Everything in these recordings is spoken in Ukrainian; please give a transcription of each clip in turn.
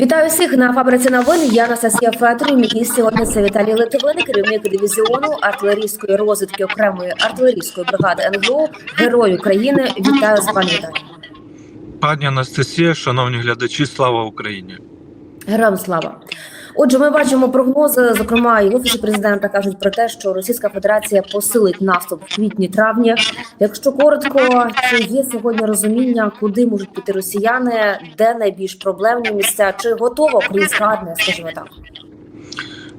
Вітаю всіх на фабриці новин. Я Анастасія Федорів. І сьогодні це Віталій Литвин, керівник дивізіону артилерійської розвідки окремої артилерійської бригади НГУ, герой України. Вітаю з пані Віталій. Пані Анастасія, шановні глядачі, слава Україні! Героям слава. Отже, ми бачимо прогнози. Зокрема, і офісі президента кажуть про те, що Російська Федерація посилить наступ в квітні-травні. Якщо коротко, чи є сьогодні розуміння, куди можуть піти росіяни, де найбільш проблемні місця, чи готова українська армія, скажімо так.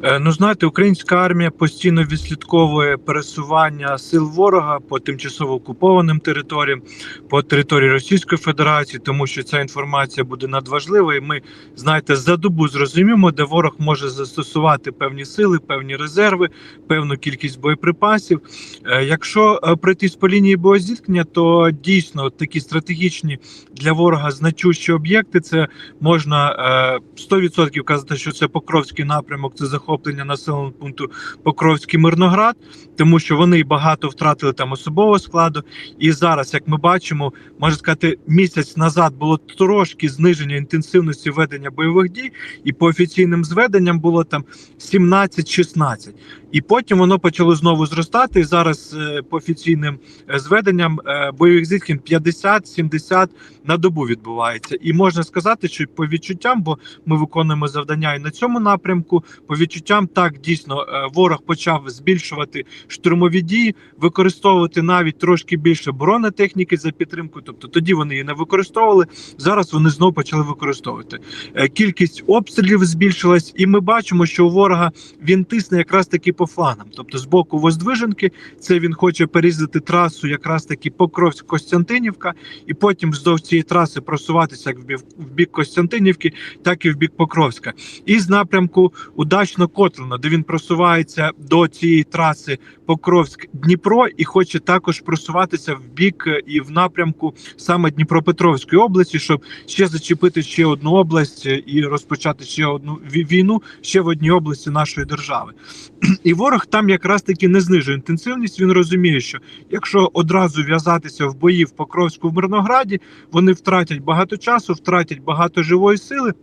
Е, Ну, знаєте, українська армія постійно відслідковує пересування сил ворога по тимчасово окупованим територіям, по території Російської Федерації, тому що ця інформація буде надважлива, і ми знаєте, за добу зрозуміємо, де ворог може застосувати певні сили, певні резерви, певну кількість боєприпасів. Е, Якщо е, пройтись по лінії боєзіткнення, то дійсно такі стратегічні для ворога значущі об'єкти. Це можна е, 100% казати, що це Покровський напрямок, це захоплення населеного пункту Покровський Мирноград, тому що вони багато втратили там особового складу. І зараз, як ми бачимо, можна сказати, місяць назад було трошки зниження інтенсивності ведення бойових дій, і по офіційним зведенням було там 17-16. І потім воно почало знову зростати. І зараз е, по офіційним е, зведенням е, бойових зіткнень 50-70 на добу відбувається. І можна сказати, що по відчуттям, бо ми виконуємо завдання і на цьому напрямку. По відчуттям, так дійсно е, ворог почав збільшувати штурмові дії, використовувати навіть трошки більше бронетехніки за підтримку. Тобто тоді вони її не використовували. Зараз вони знову почали використовувати. Е, Кількість обстрілів збільшилась, і ми бачимо, що у ворога він тисне якраз таки по фланам. Тобто, з боку Воздвиженки, це він хоче перерізати трасу, якраз таки Покровськ-Костянтинівка, і потім вздовж цієї траси просуватися як в бік Костянтинівки, так і в бік Покровська. І з напрямку удачно Котлина, де він просувається до цієї траси Покровськ-Дніпро і хоче також просуватися в бік і в напрямку саме Дніпропетровської області, щоб ще зачепити ще одну область і розпочати ще одну війну ще в одній області нашої держави. І ворог там якраз таки не знижує інтенсивність. Він розуміє, що якщо одразу в'язатися в бої в Покровську в Мирнограді, вони втратять багато часу, втратять багато живої сили.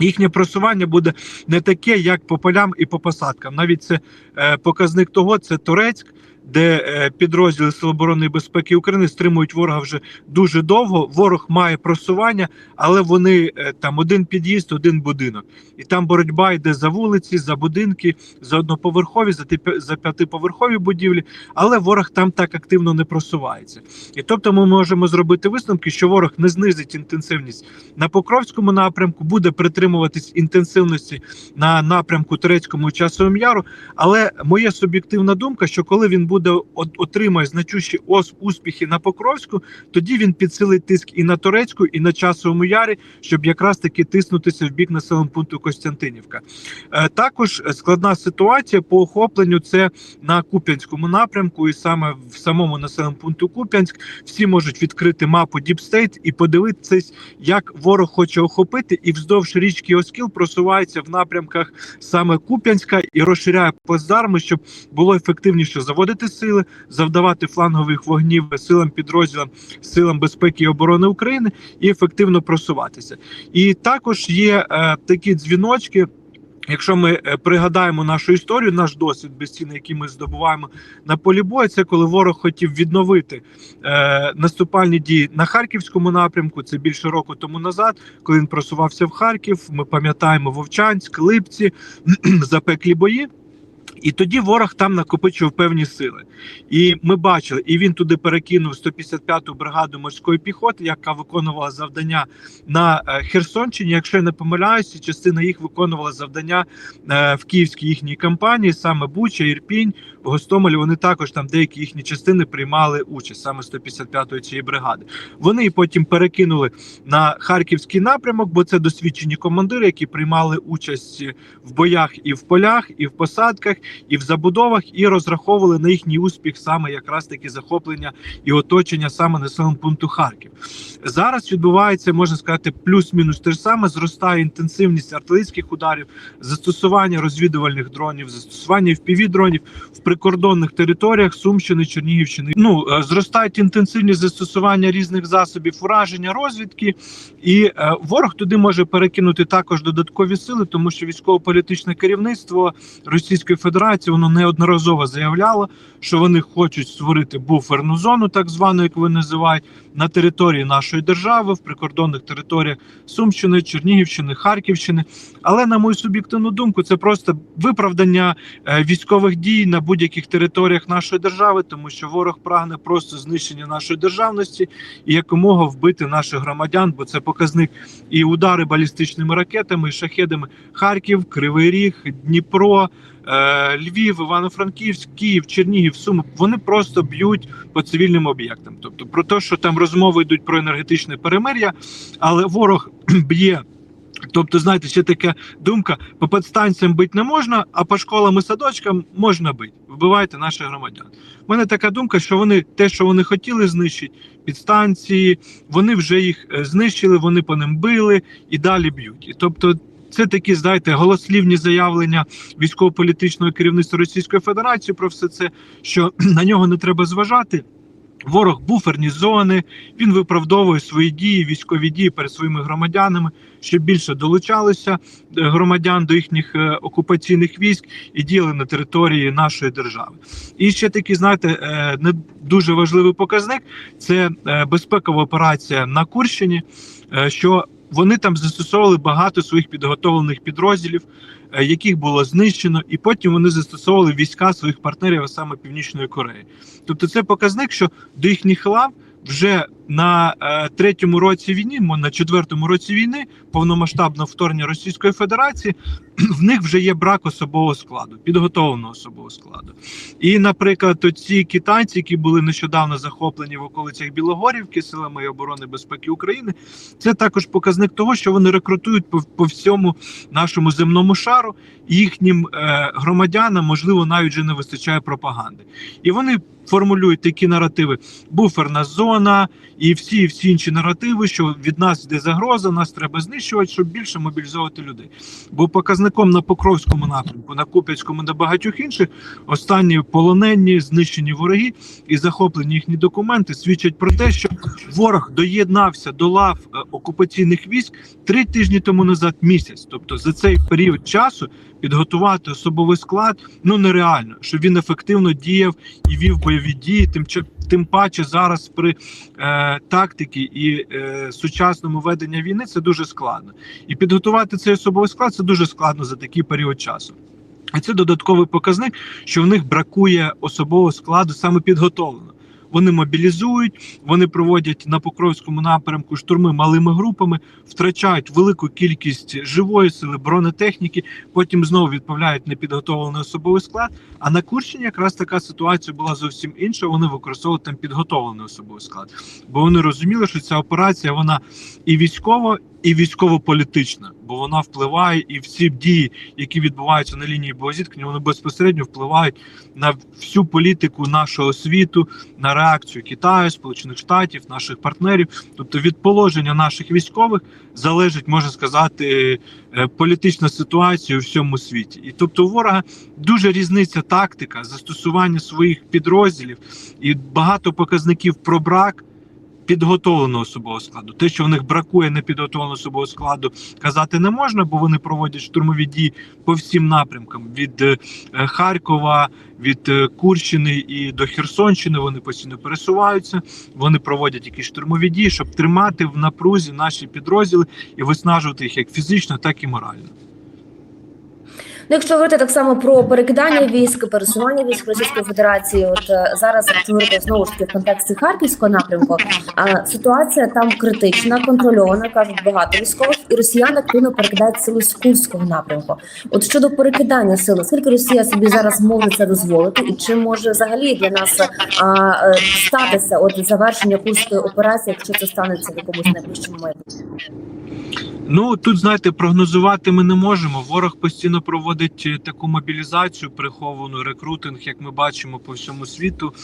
Їхнє просування буде не таке, як по полям і по посадкам. Навіть це е, показник того, це Турецьк, де е, підрозділи Сил оборони і безпеки України стримують ворога вже дуже довго. Ворог має просування, але вони е, там один під'їзд, один будинок, і там боротьба йде за вулиці, за будинки, за одноповерхові, за за п'ятиповерхові будівлі. Але ворог там так активно не просувається. І тобто, ми можемо зробити висновки, що ворог не знизить інтенсивність на Покровському напрямку, буде притримуватись інтенсивності на напрямку Турецькому і Часовому Яру. Але моя суб'єктивна думка, що коли він буде от- отримає значущі успіхи на Покровську, тоді він підсилить тиск і на Турецьку, і на Часовому Ярі, щоб якраз таки тиснутися в бік населеного пункту Костянтинівка. Е, також складна ситуація по охопленню це на Куп'янському напрямку, і саме в самому населеному пункту Куп'янськ всі можуть відкрити мапу Діпстейт і подивитися, як ворог хоче охопити, і вздовж річки Оскіл просувається в напрямках саме Куп'янська і розширяє плацдарми, щоб було ефективніше заводити сили, завдавати флангових вогнів силам підрозділам, силам безпеки і оборони України і ефективно просуватися. І також є е, такі дзвіночки. Якщо ми е, пригадаємо нашу історію, наш досвід безцінний, який ми здобуваємо на полі бою, це коли ворог хотів відновити е, наступальні дії на харківському напрямку. Це більше року тому назад, коли він просувався в Харків. Ми пам'ятаємо Вовчанськ, Липці, запеклі бої. І тоді ворог там накопичив певні сили. І ми бачили, і він туди перекинув 155-ту бригаду морської піхоти, яка виконувала завдання на е, Херсонщині. Якщо я не помиляюся, частина їх виконувала завдання е, в київській їхній кампанії, саме Буча, Ірпінь, Гостомель. Вони також там деякі їхні частини приймали участь саме 155-ї цієї бригади. Вони потім перекинули на харківський напрямок, бо це досвідчені командири, які приймали участь в боях і в полях, і в посадках. і в забудовах, і розраховували на їхній успіх саме якраз таки захоплення і оточення саме населеного пункту Харків. Зараз відбувається, можна сказати, плюс-мінус те ж саме. Зростає інтенсивність артилерійських ударів, застосування розвідувальних дронів, застосування fpv дронів в прикордонних територіях Сумщини, Чернігівщини. Ну е, зростають інтенсивність застосування різних засобів ураження, розвідки, і е, ворог туди може перекинути також додаткові сили, тому що військово-політичне керівництво Російської Федерації воно неодноразово заявляло, що вони хочуть створити буферну зону, так звану, як ви називають, на території нашої держави, в прикордонних територіях Сумщини, Чернігівщини, Харківщини. Але на мою суб'єктивну думку, це просто виправдання е, військових дій на будь-яких територіях нашої держави, тому що ворог прагне просто знищення нашої державності і якомога вбити наших громадян, бо це показник і удари балістичними ракетами, і шахедами Харків, Кривий Ріг, Дніпро. е, Львів, Івано-Франківськ, Київ, Чернігів, Суми вони просто б'ють по цивільним об'єктам. Тобто про те, що там розмови йдуть про енергетичне перемир'я, але ворог б'є. Тобто, знаєте, ще така думка: по підстанціям бити не можна, а по школам і садочкам можна бити. Вбивайте наших громадян. У мене така думка, що вони те, що вони хотіли знищити, підстанції, вони вже їх е, знищили, вони по ним били і далі б'ють. І тобто. Це такі, знаєте, голослівні заявлення військово-політичного керівництва Російської Федерації про все це, що на нього не треба зважати. Ворог буферні зони, він виправдовує свої дії, військові дії перед своїми громадянами, щоб більше долучалися е, громадян до їхніх е, окупаційних військ і діяли на території нашої держави. І ще такий, знаєте, е, не дуже важливий показник це безпекова операція на Курщині. Що вони там застосовували багато своїх підготовлених підрозділів, е, яких було знищено, і потім вони застосовували війська своїх партнерів, а саме Північної Кореї. Тобто, це показник, що до їхніх лав вже на е, третьому році війни, на четвертому році війни, повномасштабного вторгнення Російської Федерації, в них вже є брак особового складу, підготовленого особового складу. І, наприклад, ці китайці, які були нещодавно захоплені в околицях Білогорівки, силами оборони безпеки України, це також показник того, що вони рекрутують по, по всьому нашому земному шару, їхнім е, громадянам, можливо, навіть вже не вистачає пропаганди. І вони формулюють такі наративи: буферна зона і всі всі інші наративи, що від нас йде загроза, нас треба знищувати, щоб більше мобілізовувати людей. Бо показником на Покровському напрямку, на Куп'янському, на багатьох інших останні полонені, знищені вороги і захоплені їхні документи свідчать про те, що ворог доєднався до лав е, окупаційних військ три тижні тому назад місяць. Тобто за цей період часу підготувати особовий склад ну нереально, щоб він ефективно діяв і вів бойові дії. Тим тим паче зараз при е, тактиці і е, сучасному веденні війни це дуже складно. І підготувати цей особовий склад це дуже складно за такий період часу. І це додатковий показник, що в них бракує особового складу саме підготовлено. Вони мобілізують, вони проводять на Покровському напрямку штурми малими групами, втрачають велику кількість живої сили, бронетехніки, потім знову відправляють непідготовлений особовий склад. А на Курщині якраз така ситуація була зовсім інша. Вони використовували там підготовлений особовий склад, бо вони розуміли, що ця операція вона і військова, і військово-політична, бо вона впливає і всі дії, які відбуваються на лінії боєзіткнення, вони безпосередньо впливають на всю політику нашого світу, на реакцію Китаю, Сполучених Штатів, наших партнерів. Тобто від положення наших військових залежить, можна сказати, е, політична ситуація у всьому світі. І тобто, у ворога дуже різниця тактика застосування своїх підрозділів і багато показників про брак. Підготовленого особового складу. Те, що в них бракує непідготовленого особового складу, казати не можна, бо вони проводять штурмові дії по всім напрямкам: від е, Харкова, від е, Курщини і до Херсонщини. Вони постійно пересуваються. Вони проводять якісь штурмові дії, щоб тримати в напрузі наші підрозділи і виснажувати їх як фізично, так і морально. Ну, якщо говорити так само про перекидання військ, пересування військ Російської Федерації, от е, зараз говорити знову ж таки в контексті харківського напрямку, а ситуація там критична, контрольована, кажуть багато військових, і росіяни активно перекидають сили з курського напрямку. От щодо перекидання сили, скільки Росія собі зараз може це дозволити, і чи може взагалі для нас а, е, статися от завершення курської операції, якщо це станеться в якомусь найближчому майбутньому? Ну тут знаєте, прогнозувати ми не можемо. Ворог постійно проводить е, таку мобілізацію, приховану рекрутинг, як ми бачимо по всьому світу,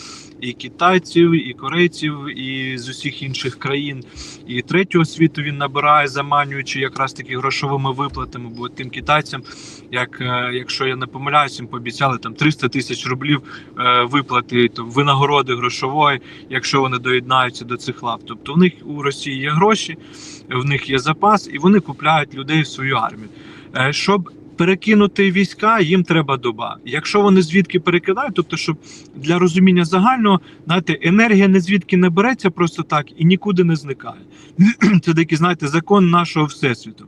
і китайців, і корейців, і з усіх інших країн, і третього світу він набирає, заманюючи якраз таки грошовими виплатами. Бо тим китайцям, як е, якщо я не помиляюсь, їм пообіцяли там 300 тисяч рублів е, виплати то винагороди грошової, якщо вони доєднаються до цих лав. Тобто в них у Росії є гроші в них є запас, і вони купляють людей в свою армію. Е, Щоб перекинути війська, їм треба доба. Якщо вони звідки перекидають, тобто, щоб для розуміння загального, знаєте, енергія не звідки не береться просто так і нікуди не зникає. Це такий, знаєте, закон нашого всесвіту.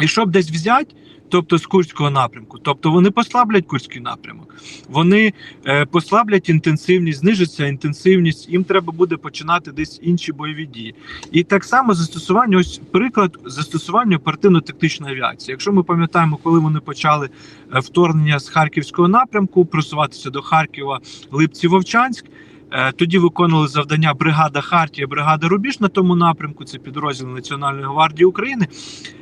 І щоб десь взяти, тобто з Курського напрямку, тобто вони послаблять Курський напрямок, вони е, послаблять інтенсивність, знижиться інтенсивність, їм треба буде починати десь інші бойові дії. І так само застосування, ось приклад застосування оперативно-тактичної авіації. Якщо ми пам'ятаємо, коли вони почали е, вторгнення з харківського напрямку, просуватися до Харкова, Липці, Вовчанськ. е, Тоді виконували завдання бригада Хартія, бригада Рубіж на тому напрямку. Це підрозділ Національної гвардії України.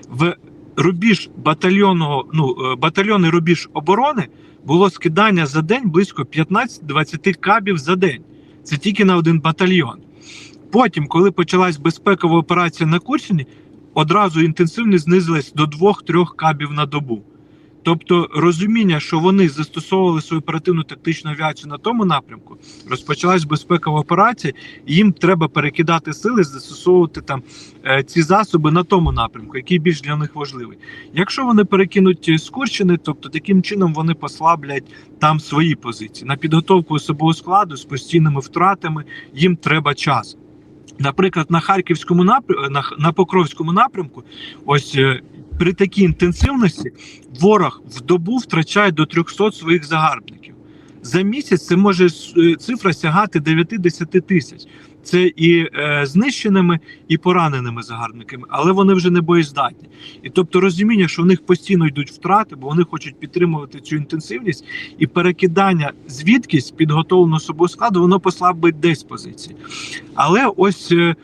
В рубіж батальйонного, ну батальйони батальйонний рубіж оборони було скидання за день близько 15-20 кабів за день. Це тільки на один батальйон. Потім, коли почалась безпекова операція на Курщині, одразу інтенсивність знизилась до 2-3 кабів на добу. Тобто розуміння, що вони застосовували свою оперативну тактичну авіацію на тому напрямку, розпочалась безпекова операція, і їм треба перекидати сили, застосовувати там е, ці засоби на тому напрямку, який більш для них важливий. Якщо вони перекинуть з Курщини, тобто таким чином вони послаблять там свої позиції на підготовку особового складу з постійними втратами. Їм треба час. Наприклад, на харківському напрямку, на, на Покровському напрямку, ось е, при такій інтенсивності ворог в добу втрачає до 300 своїх загарбників. За місяць це може е, цифра сягати 9-10 тисяч. Це і е, знищеними, і пораненими загарбниками, але вони вже не боєздатні. І тобто розуміння, що в них постійно йдуть втрати, бо вони хочуть підтримувати цю інтенсивність, і перекидання звідкись підготовленого особового складу, воно послабить десь позиції. Але ось е,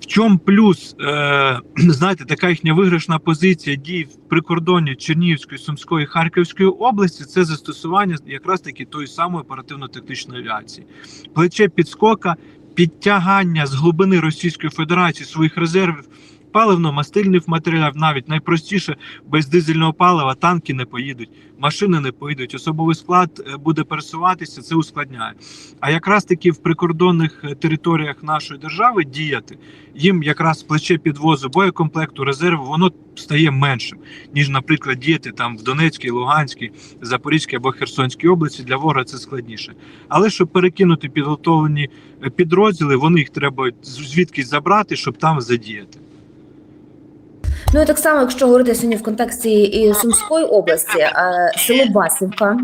в чому плюс, е, знаєте, така їхня виграшна позиція дій в прикордонні Чернігівської, Сумської, Харківської області це застосування якраз таки тої самої оперативно-тактичної авіації. Плече підскока, підтягання з глибини Російської Федерації своїх резервів. Паливно-мастильних матеріалів, навіть найпростіше без дизельного палива танки не поїдуть, машини не поїдуть, особовий склад е, буде пересуватися, це ускладняє. А якраз таки в прикордонних е, територіях нашої держави діяти їм якраз плече підвозу боєкомплекту, резерву, воно стає меншим, ніж, наприклад, діяти там в Донецькій, Луганській, Запорізькій або Херсонській області. Для ворога це складніше. Але щоб перекинути підготовлені е, підрозділи, вони їх треба звідкись забрати, щоб там задіяти. Ну і так само, якщо говорити сьогодні в контексті і Сумської області, е, село Басівка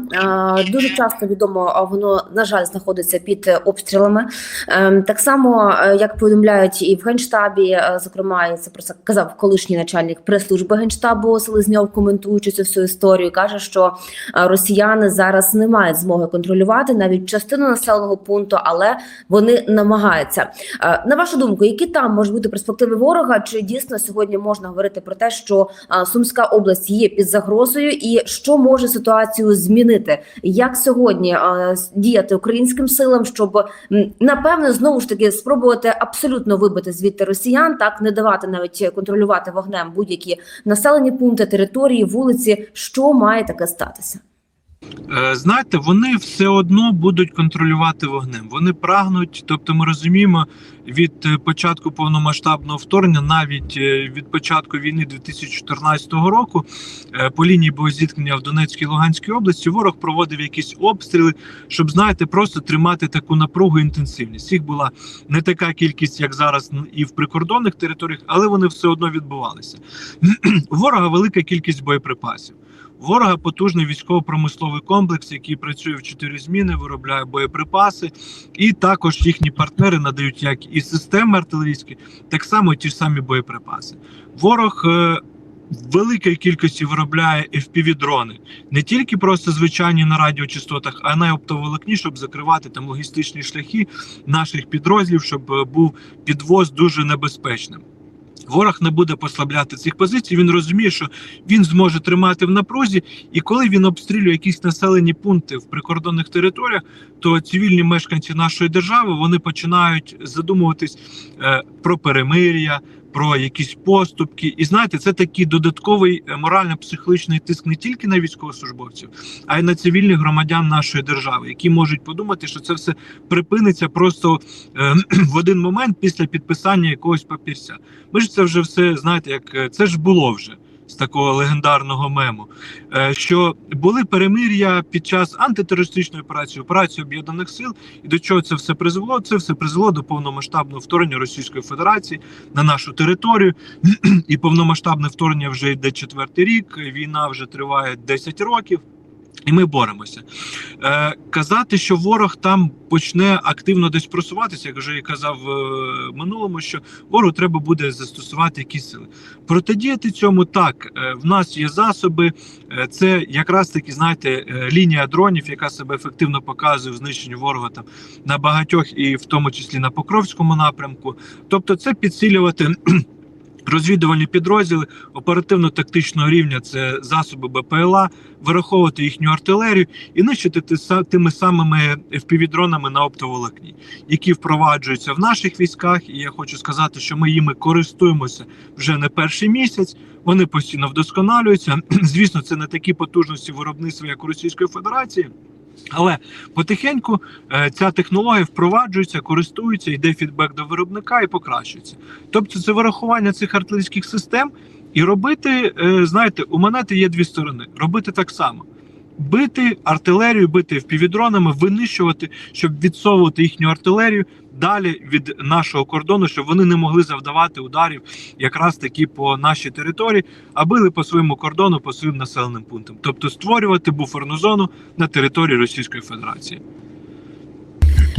е, дуже часто відомо, а воно на жаль знаходиться під е, обстрілами. Е, Так само, е, як повідомляють і в генштабі, е, зокрема, і це про це казав колишній начальник прес-служби генштабу Селезньов, коментуючи цю всю історію, каже, що е, росіяни зараз не мають змоги контролювати навіть частину населеного пункту, але вони намагаються. Е, На вашу думку, які там можуть бути перспективи ворога? Чи дійсно сьогодні можна говорити про те, що Сумська область є під загрозою, і що може ситуацію змінити? Як сьогодні діяти українським силам, щоб напевне знову ж таки спробувати абсолютно вибити звідти росіян, так не давати навіть контролювати вогнем будь-які населені пункти, території, вулиці, що має таке статися? Е, Знаєте, вони все одно будуть контролювати вогнем. Вони прагнуть, тобто ми розуміємо, від е, початку повномасштабного вторгнення, навіть е, від початку війни 2014 року, по лінії боєзіткнення в Донецькій і Луганській області ворог проводив якісь обстріли, щоб знаєте, просто тримати таку напругу інтенсивність. Їх була не така кількість, як зараз і в прикордонних територіях, але вони все одно відбувалися. У ворога велика кількість боєприпасів. Ворога потужний військово-промисловий комплекс, який працює в чотири зміни, виробляє боєприпаси, і також їхні партнери надають як і системи артилерійські, так само ті ж самі боєприпаси. Ворог е, в великій кількості виробляє FPV-дрони, не тільки просто звичайні на радіочастотах, а й на оптоволокні, щоб закривати там логістичні шляхи наших підрозділів, щоб е, був підвоз дуже небезпечним. Ворог не буде послабляти цих позицій. Він розуміє, що він зможе тримати в напрузі, і коли він обстрілює якісь населені пункти в прикордонних територіях, то цивільні мешканці нашої держави вони починають задумуватись е, про перемир'я, про якісь поступки. І знаєте, це такий додатковий е, морально-психологічний тиск не тільки на військовослужбовців, а й на цивільних громадян нашої держави, які можуть подумати, що це все припиниться просто е, в один момент після підписання якогось папірця. Ми ж це вже все знаєте, як е, це ж було вже з такого легендарного мему. е, Що були перемир'я під час антитерористичної операції, операції об'єднаних сил, і до чого це все призвело? Це все призвело до повномасштабного вторгнення Російської Федерації на нашу територію. І повномасштабне вторгнення вже йде четвертий рік. Війна вже триває 10 років. І ми боремося. Е, казати, що ворог там почне активно десь просуватися, як вже і казав е, в минулому, що ворогу треба буде застосувати якісь сили. Протидіяти цьому так. Е, в нас є засоби. Е, це якраз таки, знаєте, е, лінія дронів, яка себе ефективно показує в знищенні ворога там на багатьох, і в тому числі на Покровському напрямку. Тобто, це підсилювати. Розвідувальні підрозділи оперативно-тактичного рівня це засоби БПЛА, вираховувати їхню артилерію і нищити тими самими FPV-дронами на оптоволокні, які впроваджуються в наших військах. І я хочу сказати, що ми їми користуємося вже не перший місяць. Вони постійно вдосконалюються. Звісно, це не такі потужності виробництва, як у Російської Федерації. Але потихеньку е, ця технологія впроваджується, користується, йде фідбек до виробника і покращується. Тобто, це вирахування цих артилерійських систем і робити, е, знаєте, у монети є дві сторони. Робити так само. Бити артилерію, бити впівдронами, винищувати, щоб відсовувати їхню артилерію далі від нашого кордону, щоб вони не могли завдавати ударів якраз таки по нашій території, а били по своєму кордону, по своїм населеним пунктам. Тобто створювати буферну зону на території Російської Федерації.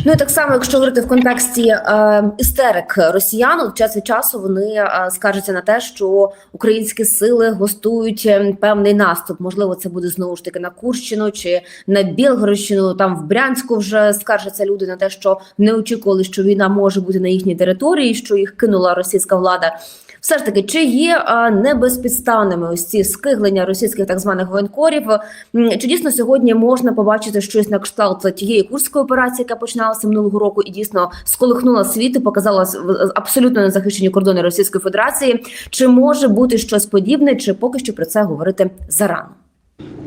Ну і так само, якщо говорити в контексті е, істерик росіян, от час від часу вони е, скаржаться на те, що українські сили гостують е, певний наступ. Можливо, це буде знову ж таки на Курщину чи на Білгородщину. Там в Брянську вже скаржаться люди на те, що не очікували, що війна може бути на їхній території, що їх кинула російська влада. Все ж таки, чи є небезпідставними ось ці скиглення російських так званих воєнкорів? Чи дійсно сьогодні можна побачити щось на кшталт тієї курської операції, яка починалася минулого року, і дійсно сколихнула світ і показала абсолютно незахищені кордони Російської Федерації? Чи може бути щось подібне, чи поки що про це говорити зарано?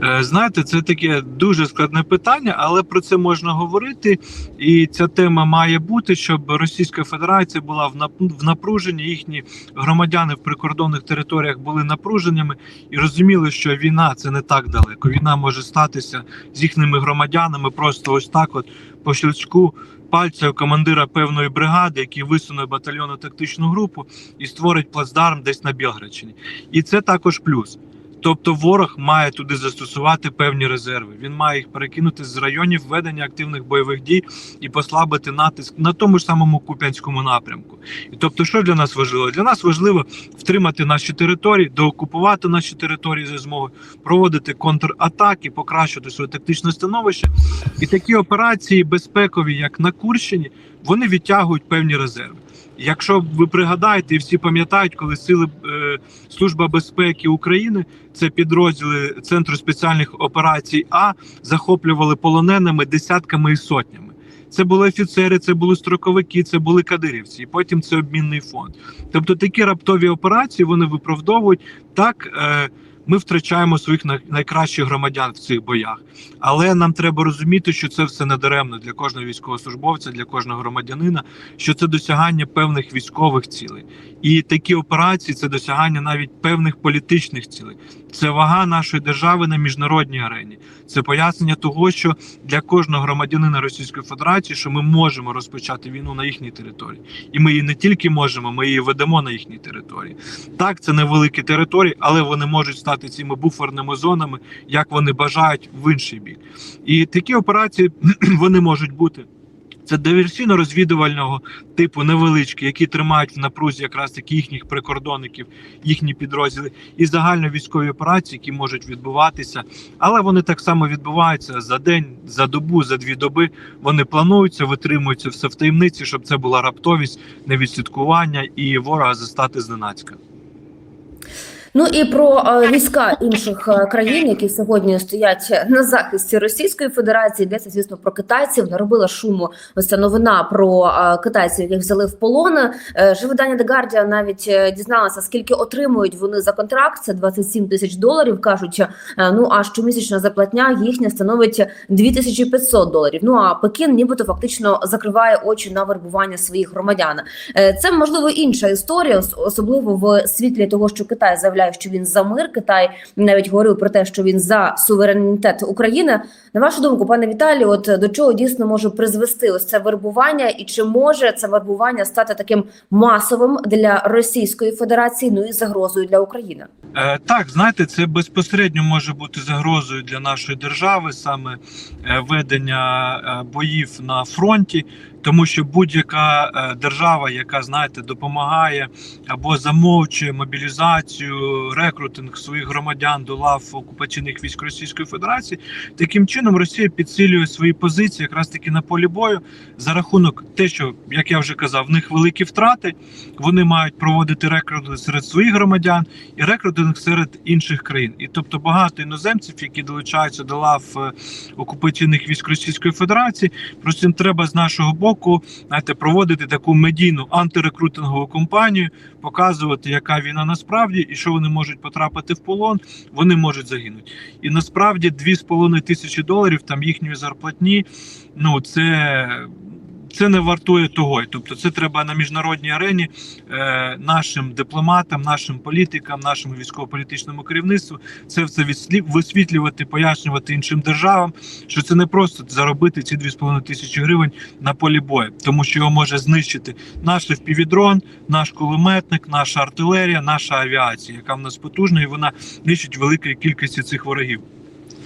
Е, Знаєте, це таке дуже складне питання, але про це можна говорити. І ця тема має бути, щоб Російська Федерація була в нап- напруженні. Їхні громадяни в прикордонних територіях були напруженнями і розуміли, що війна це не так далеко. Війна може статися з їхніми громадянами просто ось так, от по щелчку пальця командира певної бригади, який висунує батальйонну тактичну групу і створить плацдарм десь на Білградщині. І це також плюс. Тобто ворог має туди застосувати певні резерви. Він має їх перекинути з районів ведення активних бойових дій і послабити натиск на тому ж самому Куп'янському напрямку. І тобто, що для нас важливо? Для нас важливо втримати наші території, доокупувати наші території за змогою, проводити контратаки, покращити своє тактичне становище. І такі операції безпекові, як на Курщині, вони відтягують певні резерви. Якщо ви пригадаєте, і всі пам'ятають, коли сили е, Служба безпеки України, це підрозділи Центру спеціальних операцій А, захоплювали полоненими десятками і сотнями. Це були офіцери, це були строковики, це були кадирівці, і потім це обмінний фонд. Тобто такі раптові операції вони виправдовують так. Е, ми втрачаємо своїх найкращих громадян в цих боях, але нам треба розуміти, що це все не даремно для кожного військовослужбовця, для кожного громадянина, що це досягання певних військових цілей, і такі операції це досягання навіть певних політичних цілей. Це вага нашої держави на міжнародній арені. Це пояснення того, що для кожного громадянина Російської Федерації, що ми можемо розпочати війну на їхній території, і ми її не тільки можемо, ми її ведемо на їхній території. Так, це невеликі території, але вони можуть стати цими буферними зонами, як вони бажають в інший бік. І такі операції вони можуть бути. Це диверсійно-розвідувального типу невеличкі, які тримають в напрузі якраз таки їхніх прикордонників, їхні підрозділи, і загальновійськові операції, які можуть відбуватися, але вони так само відбуваються за день, за добу, за дві доби. Вони плануються, витримуються все в таємниці, щоб це була раптовість, невідслідкування і ворога застати зненацька. Ну і про е, війська інших е, країн, які сьогодні стоять на захисті Російської Федерації, йдеться, звісно, про китайців. Наробила шуму ось ця новина про е, китайців, яких взяли в полон. Е, Же видання The Guardian навіть дізналася, скільки отримують вони за контракт. Це 27 тисяч доларів. кажуть, ну а щомісячна заплатня їхня становить 2500 доларів. Ну а Пекін, нібито фактично закриває очі на вербування своїх громадян. Це можливо інша історія, особливо в світлі того, що Китай заявляє, що він за мир. Китай навіть говорив про те, що він за суверенітет України. На вашу думку, пане Віталій, от до чого дійсно може призвести ось це вербування, і чи може це вербування стати таким масовим для Російської Федерації, ну і загрозою для України? Е, так, знаєте, це безпосередньо може бути загрозою для нашої держави, саме е, ведення е, боїв на фронті, тому що будь-яка е, держава, яка знаєте, допомагає або замовчує мобілізацію, рекрутинг своїх громадян до лав окупаційних військ Російської Федерації, таким чином Росія підсилює свої позиції якраз таки на полі бою за рахунок те, що як я вже казав, в них великі втрати. Вони мають проводити рекрутинг серед своїх громадян і рекрутинг серед інших країн. І тобто багато іноземців, які долучаються до лав е, окупаційних військ Російської Федерації, просто їм треба з нашого боку знаєте, проводити таку медійну антирекрутингову кампанію, показувати, яка війна насправді і що вони можуть потрапити в полон, вони можуть загинути. І насправді 2,5 тисячі доларів там їхньої зарплатні. Ну це. Це не вартує того, тобто це треба на міжнародній арені е, нашим дипломатам, нашим політикам, нашому військово-політичному керівництву це все висвітлювати, пояснювати іншим державам, що це не просто заробити ці 2,5 тисячі гривень на полі бою, тому що його може знищити наш впівдрон, наш кулеметник, наша артилерія, наша авіація, яка в нас потужна, і вона нищить великої кількості цих ворогів.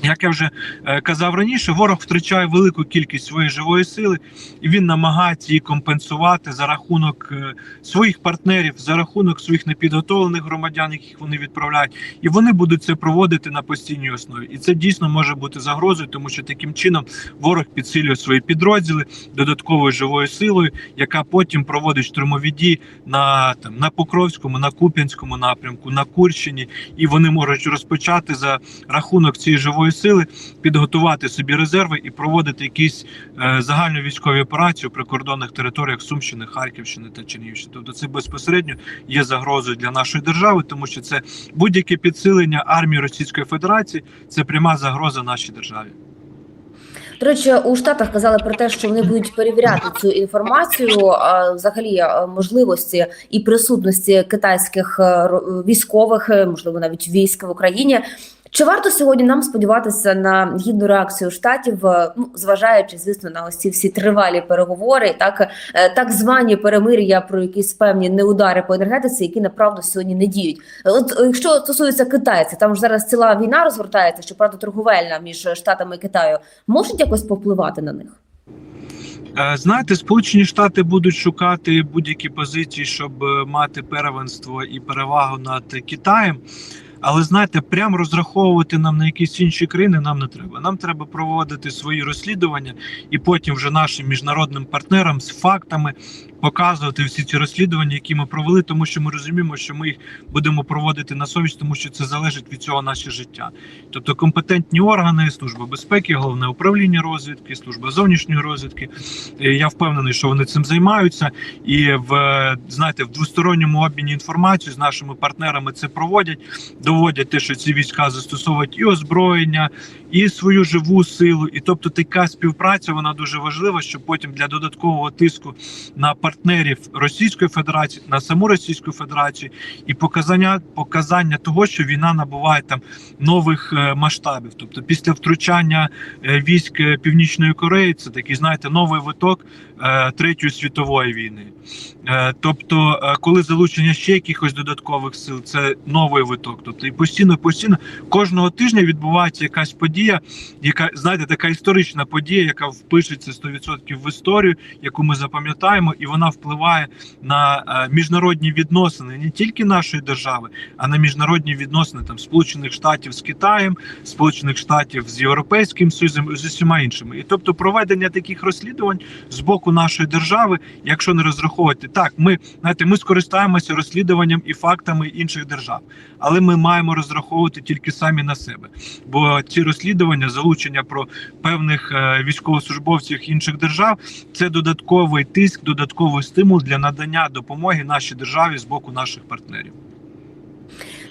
Як я вже е, казав раніше, ворог втрачає велику кількість своєї живої сили, і він намагається її компенсувати за рахунок е, своїх партнерів, за рахунок своїх непідготовлених громадян, яких вони відправляють, і вони будуть це проводити на постійній основі. І це дійсно може бути загрозою, тому що таким чином ворог підсилює свої підрозділи додатковою живою силою, яка потім проводить штурмові дії на там на Покровському, на Куп'янському напрямку, на Курщині, і вони можуть розпочати за рахунок цієї живої сили підготувати собі резерви і проводити якісь е, загальновійськові операції у прикордонних територіях Сумщини, Харківщини та Чернігівщини. Тобто це безпосередньо є загрозою для нашої держави, тому що це будь-яке підсилення армії Російської Федерації це пряма загроза нашій державі. До речі, у Штатах казали про те, що вони будуть перевіряти цю інформацію, взагалі можливості і присутності китайських е, військових, е, можливо, навіть військ в Україні. Чи варто сьогодні нам сподіватися на гідну реакцію штатів, е, ну зважаючи, звісно, на ось ці всі тривалі переговори, так е, так звані перемир'я про якісь певні неудари по енергетиці, які направду сьогодні не діють. От е, якщо стосується китайців, там ж зараз ціла війна розгортається, щоправда, торговельна між штатами і Китаю, можуть якось повпливати на них? Знаєте, Сполучені Штати будуть шукати будь-які позиції, щоб мати первенство і перевагу над Китаєм. Але знаєте, прям розраховувати нам на якісь інші країни нам не треба. Нам треба проводити свої розслідування і потім вже нашим міжнародним партнерам з фактами показувати всі ці розслідування, які ми провели, тому що ми розуміємо, що ми їх будемо проводити на совість, тому що це залежить від цього наше життя. Тобто компетентні органи, служба безпеки, головне управління розвідки, служба зовнішньої розвідки. Е, Я впевнений, що вони цим займаються, і в е, знаєте, в двосторонньому обміні інформацією з нашими партнерами це проводять, доводять те, що ці війська застосовують і озброєння, і свою живу силу. І тобто така співпраця вона дуже важлива, щоб потім для додаткового тиску на партнерів партнерів Російської Федерації на саму Російську Федерацію і показання показання того, що війна набуває там нових е, масштабів. Тобто, після втручання е, військ е, Північної Кореї, це такий, знаєте, новий виток Третьої світової війни. Тобто, коли залучення ще якихось додаткових сил, це новий виток. Тобто, і постійно, постійно кожного тижня відбувається якась подія, яка знаєте, така історична подія, яка впишеться 100% в історію, яку ми запам'ятаємо, і вона впливає на е, міжнародні відносини не тільки нашої держави, а на міжнародні відносини там Сполучених Штатів з Китаєм, Сполучених Штатів з Європейським Союзом з усіма іншими. І тобто проведення таких розслідувань з боку нашої держави, якщо не розраховувати так, ми знаєте, ми скористаємося розслідуванням і фактами інших держав, але ми маємо розраховувати тільки самі на себе. Бо ці розслідування, залучення про певних е, військовослужбовців інших держав, це додатковий тиск, додатковий стимул для надання допомоги нашій державі з боку наших партнерів.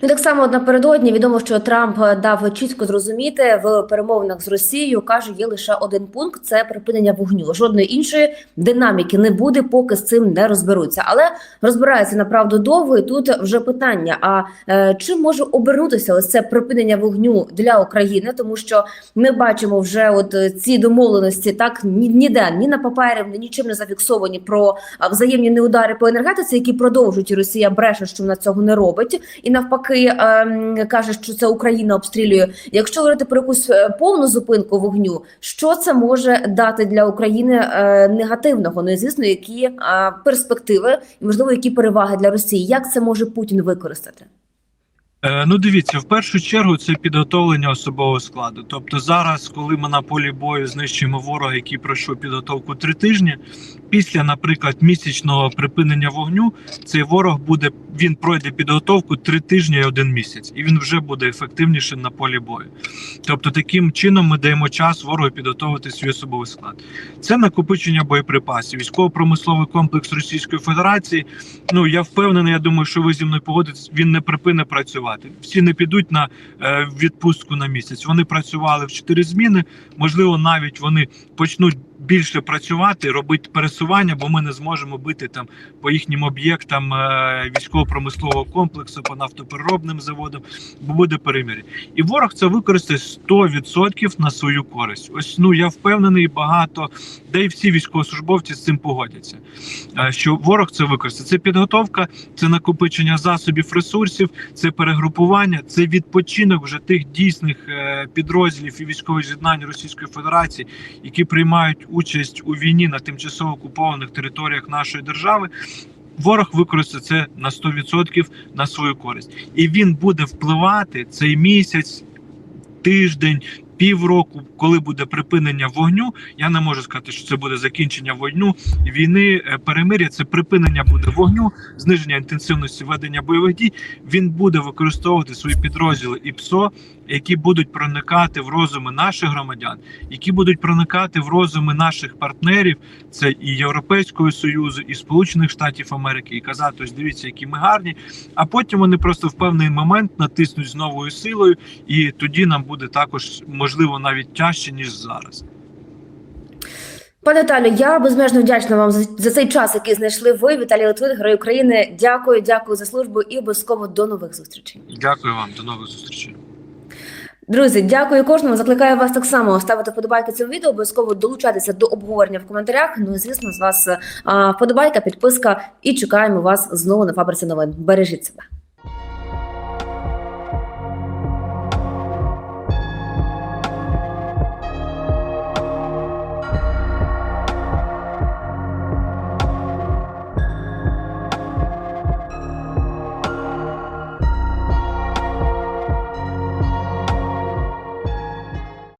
Ну так само напередодні відомо, що Трамп дав чітко зрозуміти в перемовинах з Росією. каже, є лише один пункт: це припинення вогню. Жодної іншої динаміки не буде, поки з цим не розберуться. Але розбирається направду довго. І тут вже питання: а е, чим може обернутися ось це припинення вогню для України? Тому що ми бачимо вже от е, ці домовленості так ні ніде, ні на папері, ні нічим не зафіксовані про взаємні неудари по енергетиці, які продовжують і Росія бреше, що вона цього не робить, і навпаки ем, каже, що це Україна обстрілює. Якщо говорити про якусь е, повну зупинку вогню, що це може дати для України е, негативного? Ну і звісно, які е, перспективи і можливо які переваги для Росії? Як це може Путін використати? Е, Ну, дивіться, в першу чергу це підготовлення особового складу. Тобто, зараз, коли ми на полі бою знищуємо ворога, який пройшов підготовку три тижні, після, наприклад, місячного припинення вогню, цей ворог буде він пройде підготовку три тижні і один місяць, і він вже буде ефективнішим на полі бою. Тобто, таким чином ми даємо час ворогу підготовити свій особовий склад. Це накопичення боєприпасів, військово-промисловий комплекс Російської Федерації. Ну я впевнений, я думаю, що ви зі мною погодитесь, він не припине працювати. Всі не підуть на е, відпустку на місяць. Вони працювали в чотири зміни. Можливо, навіть вони почнуть більше працювати, робити пересування, бо ми не зможемо бити там по їхнім об'єктам е, військово-промислового комплексу, по нафтопереробним заводам, бо буде перемір'я. І ворог це використає 100% на свою користь. Ось ну я впевнений, багато де й всі військовослужбовці з цим погодяться. е, Що ворог це використає. Це підготовка, це накопичення засобів ресурсів, це перегрупування, це відпочинок вже тих дійсних е, підрозділів і військових з'єднань Російської Федерації, які приймають участь у війні на тимчасово окупованих територіях нашої держави. Ворог використає це на 100% на свою користь, і він буде впливати цей місяць, тиждень, півроку, коли буде припинення вогню. Я не можу сказати, що це буде закінчення вогню війни. е, Перемир'я це припинення буде вогню, зниження інтенсивності ведення бойових дій. Він буде використовувати свої підрозділи і ПСО, які будуть проникати в розуми наших громадян, які будуть проникати в розуми наших партнерів. Це і Європейського союзу, і Сполучених Штатів Америки, і казати, ось дивіться, які ми гарні. А потім вони просто в певний момент натиснуть з новою силою, і тоді нам буде також можливо навіть тяжче ніж зараз. Пане Віталію, я безмежно вдячна вам за, цей час, який знайшли ви, Віталій Литвин, Герой України. Дякую, дякую за службу і обов'язково до нових зустрічей. Дякую вам, до нових зустрічей. Друзі, дякую кожному. Закликаю вас так само ставити вподобайки цьому відео, обов'язково долучатися до обговорення в коментарях. Ну і звісно, з вас а, вподобайка, підписка і чекаємо вас знову на фабриці новин. Бережіть себе.